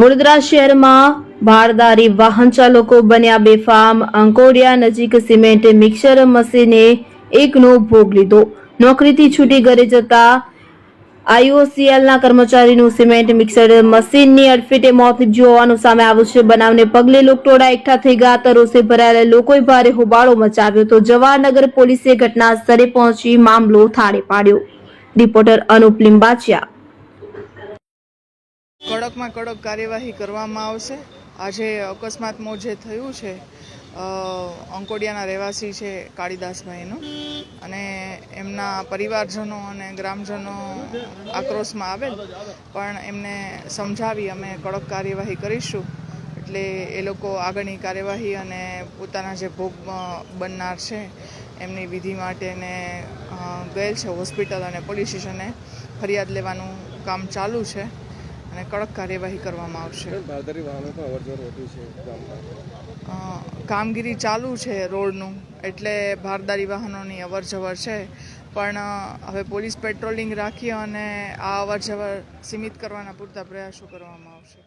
વડોદરા શહેરમાં ભારદારી વાહન ચાલકો બન્યા બેફામ. અંકોડિયા નજીક સિમેન્ટ મિક્સર મશીને એકનો ભોગ લીધો. નોકરીથી છૂટી ઘરે જતા આઈઓસીએલના કર્મચારીનું સિમેન્ટ મિક્સર મશીનની અડફેટે મોત નીપજ્યું હોવાનું સામે આવ્યું છે. બનાવને પગલે લોકટોળા એકઠા થઈ ગયા. હતા રોષે ભરાયેલા લોકોએ ભારે હોબાળો મચાવ્યો તો જવાહરનગર પોલીસે ઘટના સ્થળે પહોંચી મામલો થાળે પાડ્યો. રિપોર્ટર અનુપ લિંબાચિયા. કડકમાં કડક કાર્યવાહી કરવામાં આવશે. આજે અકસ્માતમાં જે થયું છે અંકોડિયાના રહેવાસી છે કાળીદાસભાઈનું. અને એમના પરિવારજનો અને ગ્રામજનો આક્રોશમાં આવેલ, પણ એમને સમજાવી અમે કડક કાર્યવાહી કરીશું. એટલે એ લોકો આગળની કાર્યવાહી અને પોતાના જે ભોગ બનનાર છે, એમની વિધિ માટેને ગયેલ છે હોસ્પિટલ અને પોલીસ સ્ટેશને ફરિયાદ લેવાનું કામ ચાલુ છે. અને કડક કાર્યવાહી કરવામાં આવશે. કામગીરી ચાલુ છે રોડનું એટલે ભારદારી વાહનોની અવર જવર છે. પણ હવે પોલીસ પેટ્રોલિંગ રાખી અને આ અવર જવર સીમિત કરવાના પૂરતા પ્રયાસો કરવામાં આવશે.